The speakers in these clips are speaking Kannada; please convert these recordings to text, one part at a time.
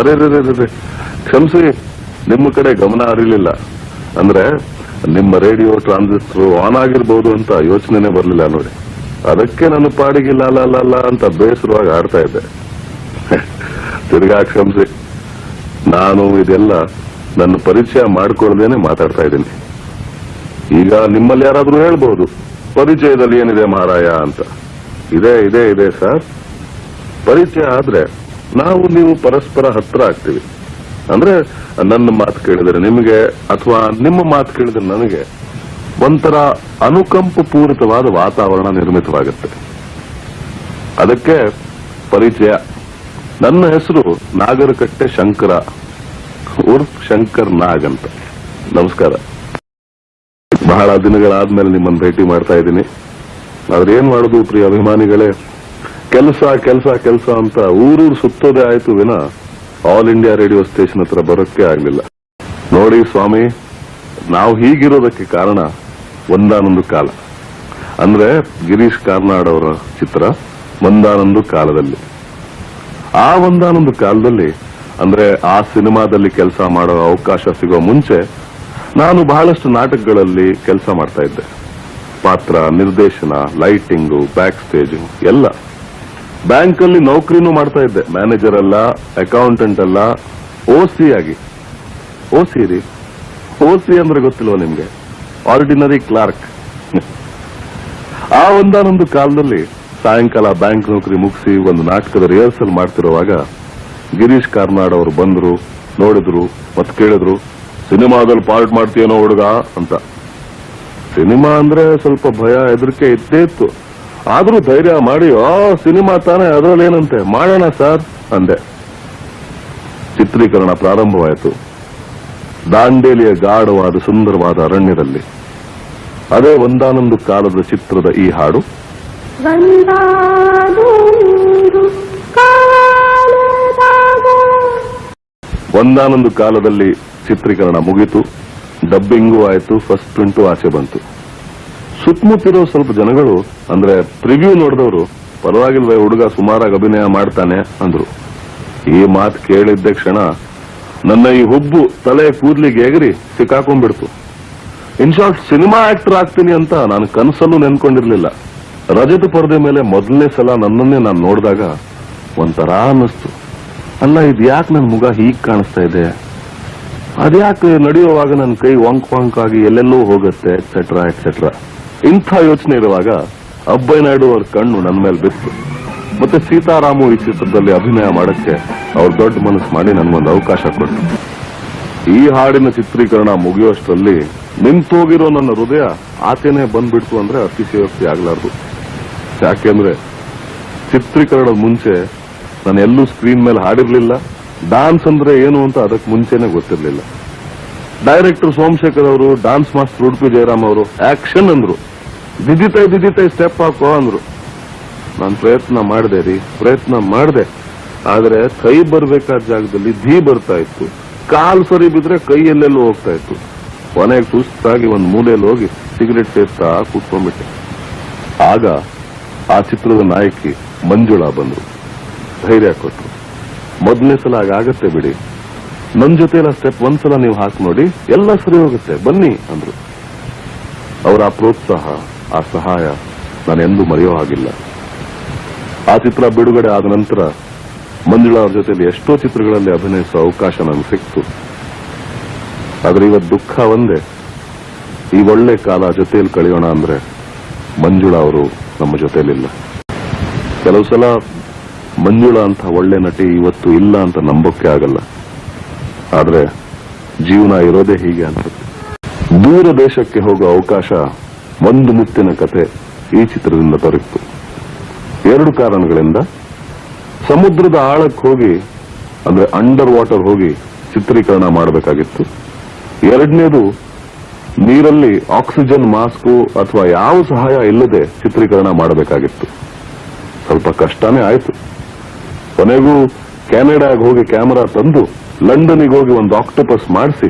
ಅರೆ ರೇ. ಕ್ಷಮಿಸಿ ನಿಮ್ಮ ಕಡೆ ಗಮನ ಹರಿಲಿಲ್ಲ ಅಂದ್ರೆ ನಿಮ್ಮ ರೇಡಿಯೋ ಟ್ರಾನ್ಸಿಸ್ಟರ್ ಆನ್ ಆಗಿರ್ಬೋದು ಅಂತ ಯೋಚನೆನೇ ಬರಲಿಲ್ಲ ನೋಡಿ ಅದಕ್ಕೆ ನನ್ನ ಪಾಡಿಗೆ ಲಾಲ ಅಂತ ಬೇಸರವಾಗಿ ಆಡ್ತಾ ಇದ್ದೆ ತಿರ್ಗಾ ಕ್ಷಮಿಸಿ ನಾನು ಇದೆಲ್ಲ ನನ್ನ ಪರಿಚಯ ಮಾಡಿಕೊಳ್ಳದೇನೆ ಮಾತಾಡ್ತಾ ಇದ್ದೀನಿ ಈಗ ನಿಮ್ಮಲ್ಲಿ ಯಾರಾದ್ರೂ ಹೇಳ್ಬಹುದು ಪರಿಚಯದಲ್ಲಿ ಏನಿದೆ ಮಹಾರಾಯ ಅಂತ. ಇದೆ ಇದೆ ಇದೆ, ಸರ್. ಪರಿಚಯ ಆದ್ರೆ ನಾವು ನೀವು ಪರಸ್ಪರ ಹತ್ರ ಆಗ್ತೀವಿ. ಅಂದ್ರೆ ನನ್ನ ಮಾತು ಕೇಳಿದ್ರೆ ನಿಮಗೆ ಅಥವಾ ನಿಮ್ಮ ಮಾತು ಕೇಳಿದ್ರೆ ನನಗೆ ಒಂಥರ ಅನುಕಂಪ ಪೂರಿತವಾದ ವಾತಾವರಣ ನಿರ್ಮಿತವಾಗುತ್ತೆ. ಅದಕ್ಕೆ ಪರಿಚಯ. ನನ್ನ ಹೆಸರು ನಾಗರಕಟ್ಟೆ ಶಂಕರ, ಉರ್ಫ್ ಶಂಕರ್ ನಾಗ್ ಅಂತ. ನಮಸ್ಕಾರ. ಬಹಳ ದಿನಗಳಾದ್ಮೇಲೆ ನಿಮ್ಮನ್ನು ಭೇಟಿ ಮಾಡ್ತಾ ಇದ್ದೀನಿ. ಆದ್ರೆ ಏನ್ ಮಾಡುದು ಪ್ರಿಯ ಅಭಿಮಾನಿಗಳೇ? ಕೆಲಸ ಕೆಲಸ ಕೆಲಸ ಅಂತ ಊರೂರು ಸುತ್ತೋದೇ ಆಯ್ತು ವಿನ. ಆಲ್ ಇಂಡಿಯಾ ರೇಡಿಯೋ ಸ್ಟೇಷನ್ ಹತ್ರ ಬರೋಕ್ಕೆ ಆಗ್ಲಿಲ್ಲ. ನೋಡಿ ಸ್ವಾಮಿ, ನಾವು ಹೀಗಿರೋದಕ್ಕೆ ಕಾರಣ ಒಂದಾನೊಂದು ಕಾಲ. ಅಂದ್ರೆ ಗಿರೀಶ್ ಕಾರ್ನಾಡ್ ಅವರ ಚಿತ್ರ ಒಂದಾನೊಂದು ಕಾಲದಲ್ಲಿ. ಆ ಒಂದಾನೊಂದು ಕಾಲದಲ್ಲಿ ಅಂದ್ರೆ ಆ ಸಿನಿಮಾದಲ್ಲಿ ಕೆಲಸ ಮಾಡೋ ಅವಕಾಶ ಸಿಗೋ ಮುಂಚೆ ನಾನು ಬಹಳಷ್ಟು ನಾಟಕಗಳಲ್ಲಿ ಕೆಲಸ ಮಾಡ್ತಾ ಇದ್ದೆ. ಪಾತ್ರ, ನಿರ್ದೇಶನ, ಲೈಟಿಂಗು ಬ್ಯಾಕ್ ಸ್ಟೇಜು ಎಲ್ಲ. ಬ್ಯಾಂಕ್ ಅಲ್ಲಿ ನೌಕರಿನೂ ಮಾಡ್ತಾ ಇದ್ದೆ. ಮ್ಯಾನೇಜರ್ ಅಲ್ಲ ಅಕೌಂಟೆಂಟ್ ಅಲ್ಲ ಓಸಿ ಆಗಿ. ಓಸಿ ರೀ. ಓಸಿ ಅಂದ್ರೆ ಗೊತ್ತಿಲ್ವ ನಿಮ್ಗೆ? ಆರ್ಡಿನರಿ ಕ್ಲಾರ್ಕ್ ಆ ಒಂದಾನೊಂದು ಕಾಲದಲ್ಲಿ ಸಾಯಂಕಾಲ ಬ್ಯಾಂಕ್ ನೌಕರಿ ಮುಗಿಸಿ ಒಂದು ನಾಟಕದ ರಿಹರ್ಸಲ್ ಮಾಡ್ತಿರುವಾಗ ಗಿರೀಶ್ ಕಾರ್ನಾಡ್ ಅವರು ಬಂದ್ರು, ನೋಡಿದ್ರು ಮತ್ತೆ ಕೇಳಿದ್ರು. ಸಿನಿಮಾದಲ್ಲಿ ಪಾರ್ಟ್ ಮಾಡ್ತೀಯನೋ ಹುಡುಗ ಅಂತ. ಸಿನಿಮಾ ಅಂದ್ರೆ ಸ್ವಲ್ಪ ಭಯ ಹೆದರಿಕೆ ಇದ್ದೇ ಇತ್ತು. ಆದ್ರೂ ಧೈರ್ಯ ಮಾಡಿ ಆ ಸಿನಿಮಾ ತಾನೇ ಅದರಲ್ಲೇನಂತೆ ಮಾಡೋಣ ಸರ್ ಅಂದೆ. ಚಿತ್ರೀಕರಣ ಪ್ರಾರಂಭವಾಯಿತು. ದಾಂಡೇಲಿಯ ಗಾಢವಾದ ಸುಂದರವಾದ ಅರಣ್ಯದಲ್ಲಿ. ಅದೇ ಒಂದಾನೊಂದು ಕಾಲದ ಚಿತ್ರದ ಈ ಹಾಡು. ಒಂದಾನೊಂದು ಕಾಲದಲ್ಲಿ ಚಿತ್ರೀಕರಣ ಮುಗಿತು ಡಬ್ಬಿಂಗು ಆಯಿತು ಫಸ್ಟ್ ಪ್ರಿಂಟು ಆಚೆ ಬಂತು. ಸುತ್ತಮುತ್ತಿರೋ ಸ್ವಲ್ಪ ಜನಗಳು, ಅಂದ್ರೆ ಪ್ರಿವ್ಯೂ ನೋಡಿದವರು, ಪರವಾಗಿಲ್ವೇ ಹುಡುಗ ಸುಮಾರಾಗಿ ಅಭಿನಯ ಮಾಡ್ತಾನೆ ಅಂದ್ರು. ಈ ಮಾತು ಕೇಳಿದ್ದ ಕ್ಷಣ ನನ್ನ ಈ ಹುಬ್ಬು ತಲೆ ಕೂದ್ಲಿಗೆ ಎಗರಿ ಸಿಕ್ಕಾಕೊಂಡ್ಬಿಡ್ತು. ಇನ್ ಶಾರ್ಟ್ ಸಿನಿಮಾ ಆಕ್ಟರ್ ಆಗ್ತೀನಿ ಅಂತ ನಾನು ಕನಸಲ್ಲೂ ನೆನ್ಕೊಂಡಿರ್ಲಿಲ್ಲ. ರಜತ ಪರದೆ ಮೇಲೆ ಮೊದಲನೇ ಸಲ ನನ್ನನ್ನೇ ನಾನು ನೋಡಿದಾಗ ಒಂಥರ ಅನ್ನಿಸ್ತು. ಅಲ್ಲ ಇದು ಯಾಕೆ ನನ್ನ ಮುಗ ಹೀಗೆ ಕಾಣಿಸ್ತಾ ಇದೆ? ಅದ್ಯಾಕೆ ನಡೆಯುವಾಗ ನನ್ನ ಕೈ ವಾಂಕ್ ವಾಂಕ್ ಆಗಿ ಎಲ್ಲೆಲ್ಲೋ ಹೋಗುತ್ತೆ ಎಕ್ಸೆಟ್ರಾ ಎಕ್ಸೆಟ್ರಾ ಇಂಥ ಯೋಚನೆ ಇರುವಾಗ ಅಬ್ಬಯ್ಯ ನಾಯ್ಡು ಅವ್ರ ಕಣ್ಣು ನನ್ನ ಮೇಲೆ ಬಿತ್ತು. ಮತ್ತೆ ಸೀತಾರಾಮು ಈ ಚಿತ್ರದಲ್ಲಿ ಅಭಿನಯ ಮಾಡಕ್ಕೆ ಅವ್ರು ದೊಡ್ಡ ಮನಸ್ಸು ಮಾಡಿ ನನ್ಗೊಂದು ಅವಕಾಶ ಕೊಟ್ಟರು ಈ ಹಾಡಿನ ಚಿತ್ರೀಕರಣ ಮುಗಿಯುವಷ್ಟರಲ್ಲಿ ನಿಂತೋಗಿರೋ ನನ್ನ ಹೃದಯ ಆಚೆನೆ ಬಂದ್ಬಿಡ್ತು ಅಂದ್ರೆ ಅತಿಶಯೋಕ್ತಿ ಆಗ್ಲಾರ್ದು. ಯಾಕೆಂದ್ರೆ ಚಿತ್ರೀಕರಣದ ಮುಂಚೆ ನಾನು ಎಲ್ಲೂ ಸ್ಕ್ರೀನ್ ಮೇಲೆ ಹಾಡಿರ್ಲಿಲ್ಲ. ಡಾನ್ಸ್ ಅಂದ್ರೆ ಏನು ಅಂತ ಅದಕ್ಕೆ ಮುಂಚೆನೆ ಗೊತ್ತಿರಲಿಲ್ಲ. ಡೈರೆಕ್ಟರ್ ಸೋಮಶೇಖರ್ ಅವರು ಡಾನ್ಸ್ ಮಾಸ್ಟರ್ ಉಡುಪಿ ಜಯರಾಮ್ ಅವರು ಆಕ್ಷನ್ ಅಂದ್ರು. ದಿದಿತೈ ದಿದಿತೈ ಸ್ಟೆಪ್ ಹಾಕೋ ಅಂದ್ರು. ನಾನು ಪ್ರಯತ್ನ ಮಾಡಿದೆ ರೀ, ಪ್ರಯತ್ನ ಮಾಡಿದೆ. ಆದರೆ ಕೈ ಬರ್ಬೇಕಾದ ಜಾಗದಲ್ಲಿ ಧೀ ಬರ್ತಾ ಇತ್ತು. ಕಾಲ್ ಸರಿ ಬಿದ್ರೆ ಕೈ ಎಲ್ಲೆಲ್ಲೋ ಹೋಗ್ತಾ ಇತ್ತು. ಕೊನೆಗೆ ಸುಸ್ತಾಗಿ ಒಂದು ಮೂಲೆಯಲ್ಲಿ ಹೋಗಿ ಸಿಗರೆಟ್ ಸೇರ್ತಾ ಕೂತ್ಕೊಂಡ್ಬಿಟ್ಟೆ. ಆಗ ಆ ಚಿತ್ರದ ನಾಯಕಿ ಮಂಜುಳಾ ಬಂದ್ರು. ಧೈರ್ಯ ಕೊಟ್ರು. ಮೊದಲನೇ ಸಲ ಆಗತ್ತೆ ಬಿಡಿ. ನನ್ನ ಜೊತೆ ಸ್ಟೆಪ್ ಒಂದ್ಸಲ ನೀವು ಹಾಕಿ ನೋಡಿ, ಎಲ್ಲ ಸರಿ ಹೋಗುತ್ತೆ. ಬನ್ನಿ ಅಂದ್ರು. ಅವರ ಆ ಪ್ರೋತ್ಸಾಹ, ಆ ಸಹಾಯ ನಾನೆಂದೂ ಮರೆಯೋ ಹಾಗಿಲ್ಲ. ಆ ಚಿತ್ರ ಬಿಡುಗಡೆ ಆದ ನಂತರ ಮಂಜುಳಾ ಅವ್ರ ಜೊತೆಲಿ ಎಷ್ಟೋ ಚಿತ್ರಗಳಲ್ಲಿ ಅಭಿನಯಿಸುವ ಅವಕಾಶ ನನಗೆ ಸಿಕ್ತು. ಆದ್ರೆ ಇವತ್ತು ದುಃಖ ಒಂದೇ. ಈ ಒಳ್ಳೆ ಕಾಲ ಜೊತೆಯಲ್ಲಿ ಕಳೆಯೋಣ ಅಂದ್ರೆ ಮಂಜುಳಾ ಅವರು ನಮ್ಮ ಜೊತೆಲಿಲ್ಲ ಕೆಲವು ಸಲ ಮಂಜುಳಾ ಅಂತ ಒಳ್ಳೆ ನಟಿ ಇವತ್ತು ಇಲ್ಲ ಅಂತ ನಂಬೋಕೆ ಆಗಲ್ಲ. ಆದ್ರೆ ಜೀವನ ಇರೋದೇ ಹೀಗೆ ಅನ್ಸುತ್ತೆ. ದೂರ ದೇಶಕ್ಕೆ ಹೋಗೋ ಅವಕಾಶ ಒಂದು ಮುತ್ತಿನ ಕತೆ ಈ ಚಿತ್ರದಿಂದ ದೊರಕಿತು. ಎರಡು ಕಾರಣಗಳಿಂದ. ಸಮುದ್ರದ ಆಳಕ್ಕೆ ಹೋಗಿ, ಅಂದ್ರೆ ಅಂಡರ್ ವಾಟರ್ ಹೋಗಿ ಚಿತ್ರೀಕರಣ ಮಾಡಬೇಕಾಗಿತ್ತು. ಎರಡನೇದು, ನೀರಲ್ಲಿ ಆಕ್ಸಿಜನ್ ಮಾಸ್ಕು ಅಥವಾ ಯಾವ ಸಹಾಯ ಇಲ್ಲದೆ ಚಿತ್ರೀಕರಣ ಮಾಡಬೇಕಾಗಿತ್ತು. ಸ್ವಲ್ಪ ಕಷ್ಟನೇ ಆಯ್ತು. ಕೊನೆಗೂ ಕೆನಡಾಗೆ ಹೋಗಿ ಕ್ಯಾಮರಾ ತಂದು ಲಂಡನ್ಗೆ ಹೋಗಿ ಒಂದು ಆಕ್ಟೋಪಸ್ ಮಾಡಿಸಿ,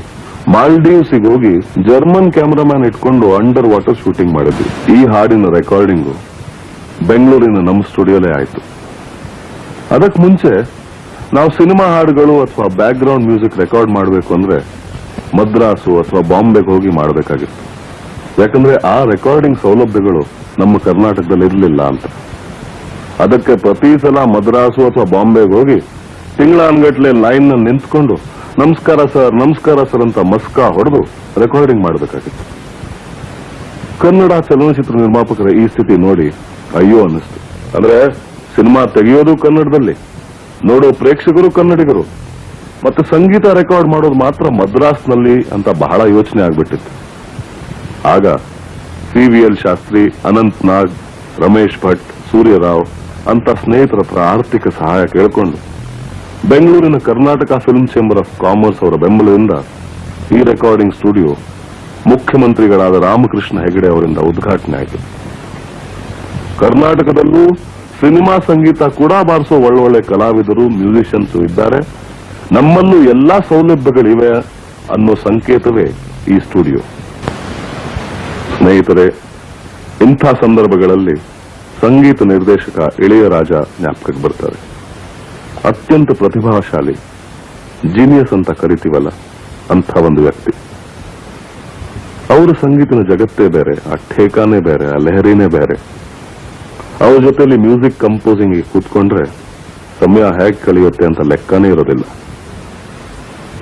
ಮಾಲ್ಡೀವ್ಸಿಗೆ ಹೋಗಿ ಜರ್ಮನ್ ಕ್ಯಾಮರಾಮ್ಯಾನ್ ಇಟ್ಕೊಂಡು ಅಂಡರ್ ವಾಟರ್ ಶೂಟಿಂಗ್ ಮಾಡಿದ್ವಿ. ಈ ಹಾಡಿನ ರೆಕಾರ್ಡಿಂಗ್ ಬೆಂಗಳೂರಿನ ನಮ್ಮ ಸ್ಟುಡಿಯೋಲೇ ಆಯಿತು. ಅದಕ್ಕೆ ಮುಂಚೆ ನಾವು ಸಿನಿಮಾ ಹಾಡುಗಳು ಅಥವಾ ಬ್ಯಾಕ್ ಗ್ರೌಂಡ್ ಮ್ಯೂಸಿಕ್ ರೆಕಾರ್ಡ್ ಮಾಡಬೇಕು ಅಂದ್ರೆ ಮದ್ರಾಸು ಅಥವಾ ಬಾಂಬೆಗೆ ಹೋಗಿ ಮಾಡಬೇಕಾಗಿತ್ತು. ಯಾಕಂದ್ರೆ ಆ ರೆಕಾರ್ಡಿಂಗ್ ಸೌಲಭ್ಯಗಳು ನಮ್ಮ ಕರ್ನಾಟಕದಲ್ಲಿ ಇರಲಿಲ್ಲ ಅಂತ. ಅದಕ್ಕೆ ಪ್ರತಿ ಸಲ ಮದ್ರಾಸು ಅಥವಾ ಬಾಂಬೆಗೆ ಹೋಗಿ ತಿಂಗಳಾನ್ಗಟ್ಲೆ ಲೈನ್ ನಿಂತ್ಕೊಂಡು, ನಮಸ್ಕಾರ ಸರ್ ನಮಸ್ಕಾರ ಸರ್ ಅಂತ ಮಸ್ಕಾ ಹೊಡೆದು ರೆಕಾರ್ಡಿಂಗ್ ಮಾಡಬೇಕಾಗಿತ್ತು. ಕನ್ನಡ ಚಲನಚಿತ್ರ ನಿರ್ಮಾಪಕರ ಈ ಸ್ಥಿತಿ ನೋಡಿ ಅಯ್ಯೋ ಅನ್ನಿಸ್ತು. ಅಂದ್ರೆ ಸಿನಿಮಾ ತೆಗೆಯೋದು ಕನ್ನಡದಲ್ಲಿ, ನೋಡೋ ಪ್ರೇಕ್ಷಕರು ಕನ್ನಡಿಗರು, ಮತ್ತೆ ಸಂಗೀತ ರೆಕಾರ್ಡ್ ಮಾಡೋದು ಮಾತ್ರ ಮದ್ರಾಸ್ನಲ್ಲಿ ಅಂತ ಬಹಳ ಯೋಚನೆ ಆಗ್ಬಿಟ್ಟಿತ್ತು. ಆಗ ಸಿ ವಿ ಎಲ್ ಶಾಸ್ತ್ರಿ, ಅನಂತ್ ನಾಗ್, ರಮೇಶ್ ಭಟ್, ಸೂರ್ಯರಾವ್ ಅಂತ ಸ್ನೇಹಿತರ ಹತ್ರ ಆರ್ಥಿಕ ಸಹಾಯ ಕೇಳಿಕೊಂಡು ಬೆಂಗಳೂರಿನ Karnataka film chamber of commerce ಅವರ ಬೆಂಬಲದಿಂದ ಈ ರೆಕಾರ್ಡಿಂಗ್ ಸ್ಟುಡಿಯೋ ಮುಖ್ಯಮಂತ್ರಿಗಳಾದ ರಾಮಕೃಷ್ಣ ಹೆಗಡೆ ಅವರಿಂದ ಉದ್ಘಾಟನೆ ಆಯಿತು. ಕರ್ನಾಟಕದಲ್ಲೂ ಸಿನಿಮಾ ಸಂಗೀತ ಕೂಡ ಬಾರಿಸೋ ಒಳ್ಳೊಳ್ಳೆ ಕಲಾವಿದರು ಮ್ಯೂಸಿಷಿಯನ್ಸ್ ಇದ್ದಾರೆ. ನಮ್ಮಲ್ಲೂ ಎಲ್ಲಾ ಸೌಲಭ್ಯಗಳಿವೆ ಅನ್ನೋ ಸಂಕೇತವೇ ಈ ಸ್ಟುಡಿಯೋ ಸ್ನೇಹಿತರೆ, ಇಂಥ ಸಂದರ್ಭಗಳಲ್ಲಿ ಸಂಗೀತ ನಿರ್ದೇಶಕ ಇಳೆಯರಾಜ ಜ್ಞಾಪಕಕ್ಕೆ ಬರ್ತಾರೆ ಅತ್ಯಂತ ಪ್ರತಿಭಾಶಾಲಿ ಜೀನಿಯಸ್ ಅಂತ ಕರಿತೀವಲ್ಲ, ಅಂಥ ಒಂದು ವ್ಯಕ್ತಿ. ಅವರ ಸಂಗೀತನ ಜಗತ್ತೇ ಬೇರೆ, ಆ ಠೇಕಾನೇ ಬೇರೆ, ಆ ಲೆಹರಿನೇ ಬೇರೆ. ಅವ್ರ ಜೊತೆಲಿ ಮ್ಯೂಸಿಕ್ ಕಂಪೋಸಿಂಗ್ ಕೂತ್ಕೊಂಡ್ರೆ ಸಮಯ ಹೇಗೆ ಕಳೆಯುತ್ತೆ ಅಂತ ಲೆಕ್ಕನೇ ಇರೋದಿಲ್ಲ.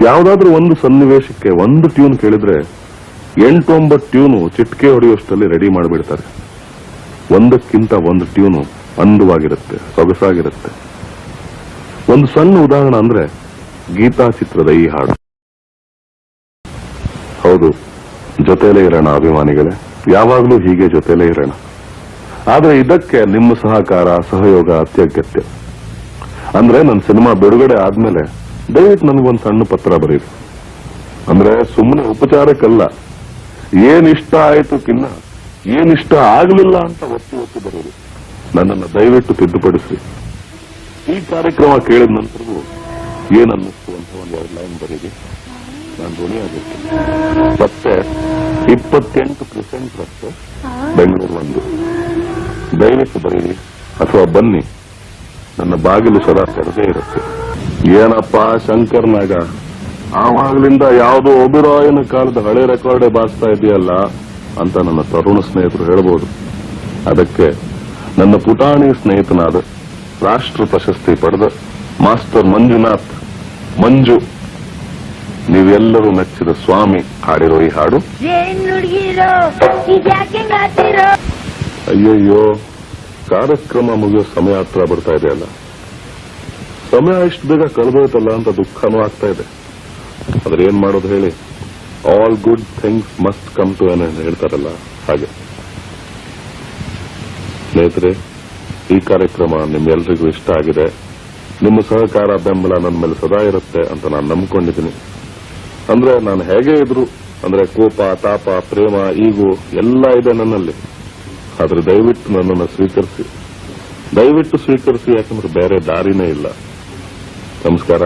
ಯಾವುದಾದ್ರೂ ಒಂದು ಸನ್ನಿವೇಶಕ್ಕೆ ಒಂದು ಟ್ಯೂನ್ ಕೇಳಿದ್ರೆ ಎಂಟೊಂಬತ್ತು ಟ್ಯೂನು ಚಿಟ್ಕೆ ಹೊಡೆಯುವಷ್ಟರಲ್ಲಿ ರೆಡಿ ಮಾಡಿಬಿಡ್ತಾರೆ. ಒಂದಕ್ಕಿಂತ ಒಂದು ಟ್ಯೂನು ಅಂದವಾಗಿರುತ್ತೆ, ಸೊಗಸಾಗಿರುತ್ತೆ. ಒಂದು ಸಣ್ಣ ಉದಾಹರಣೆ ಅಂದ್ರೆ ಗೀತಾ ಚಿತ್ರದ ಈ ಹಾಡು. ಹೌದು ಜೊತೆಲೇ ಇರೋಣ ಅಭಿಮಾನಿಗಳೇ. ಯಾವಾಗಲೂ ಹೀಗೆ ಜೊತೆಲೇ ಇರೋಣ. ಆದ್ರೆ ಇದಕ್ಕೆ ನಿಮ್ಮ ಸಹಕಾರ, ಸಹಯೋಗ ಅತ್ಯಗತ್ಯ. ಅಂದ್ರೆ ನನ್ನ ಸಿನಿಮಾ ಬಿಡುಗಡೆ ಆದ್ಮೇಲೆ ದಯವಿಟ್ಟು ನನಗೊಂದು ಸಣ್ಣ ಪತ್ರ ಬರೀರಿ. ಅಂದ್ರೆ ಸುಮ್ಮನೆ ಉಪಚಾರಕ್ಕಲ್ಲ ಏನಿಷ್ಟ ಆಯ್ತು ಕಿನ್ನ ಏನ್ ಆಗಲಿಲ್ಲ ಅಂತ ಒತ್ತು ಒತ್ತು ಬರೋದು. ನನ್ನನ್ನು ದಯವಿಟ್ಟು ತಿದ್ದುಪಡಿಸಿ ಈ ಕಾರ್ಯಕ್ರಮ ಕೇಳಿದ ನಂತರವೂ ಏನನ್ನಿಸ್ತು ಅಂತ ಒಂದು ಎರಡು ಲೈನ್ ಬರೀರಿ ನಾನು ಧ್ವನಿಯಾಗಿರ್ತೀನಿ ಮತ್ತೆ ಇಪ್ಪತ್ತೆಂಟು ಪರ್ಸೆಂಟ್ ರಸ್ತೆ ಬೆಂಗಳೂರು ಒಂದು. ದಯವಿಟ್ಟು ಬರೀರಿ ಅಥವಾ ಬನ್ನಿ. ನನ್ನ ಬಾಗಿಲು ಸದಾ ತೆರೆದೇ ಇರುತ್ತೆ. ಏನಪ್ಪ ಶಂಕರ್ನಾಗ? ಆವಾಗಲಿಂದ ಯಾವುದೋ ಒಬಿರಾಯನ ಕಾಲದ ಹಳೆ ರೆಕಾರ್ಡೇ ಬಾರಿಸ್ತಾ ಇದೆಯಲ್ಲ? ಅಂತ ನನ್ನ ತರುಣ ಸ್ನೇಹಿತರು ಹೇಳಬಹುದು ಅದಕ್ಕೆ ನನ್ನ ಪುಟಾಣಿ ಸ್ನೇಹಿತನಾದ ರಾಷ್ಟ್ರ ಪ್ರಶಸ್ತಿ ಪಡೆದ ಮಾಸ್ಟರ್ ಮಂಜುನಾಥ್ ಮಂಜು ನೀವೆಲ್ಲರೂ ಮೆಚ್ಚಿದ ಸ್ವಾಮಿ ಹಾಡಿರೋ ಈ ಹಾಡು. ಅಯ್ಯಯ್ಯೋ ಕಾರ್ಯಕ್ರಮ ಮುಗಿಯೋ ಸಮಯ ಹತ್ರ ಬರ್ತಾ ಇದೆಯಲ್ಲ ಸಮಯ ಇಷ್ಟು ಬೇಗ ಕಳೆದೋಯ್ತಲ್ಲ ಅಂತ ದುಃಖನೂ ಆಗ್ತಾ ಇದೆ. ಆದ್ರೆ ಏನ್ ಮಾಡೋದು ಹೇಳಿ? All good things must come to an ಹೇಳ್ತಾರಲ್ಲ, ಹಾಗೆ. ಸ್ನೇಹಿತರೆ, ಈ ಕಾರ್ಯಕ್ರಮ ನಿಮ್ಮೆಲ್ಲರಿಗೂ ಇಷ್ಟ ಆಗಿದೆ. ನಿಮ್ಮ ಸಹಕಾರ, ಬೆಂಬಲ ನನ್ನ ಮೇಲೆ ಸದಾ ಇರುತ್ತೆ ಅಂತ ನಾನು ನಂಬಿಕೊಂಡಿದ್ದೀನಿ. ಅಂದ್ರೆ ನಾನು ಹೇಗೆ ಇದ್ರು, ಅಂದ್ರೆ ಕೋಪ, ತಾಪ, ಪ್ರೇಮ, ಈಗು, ಎಲ್ಲ ಇದೆ ನನ್ನಲ್ಲಿ. ಆದ್ರೆ ದಯವಿಟ್ಟು ನನ್ನನ್ನು ಸ್ವೀಕರಿಸಿ. ದಯವಿಟ್ಟು ಸ್ವೀಕರಿಸಿ, ಯಾಕಂದ್ರೆ ಬೇರೆ ದಾರಿನೇ ಇಲ್ಲ. ನಮಸ್ಕಾರ,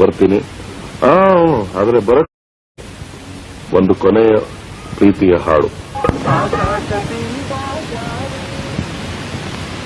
ಬರ್ತೀನಿ. ಆದ್ರೆ ಬರ ಒಂದು ಕೊನೆಯ ಪ್ರೀತಿಯ ಹಾಡು.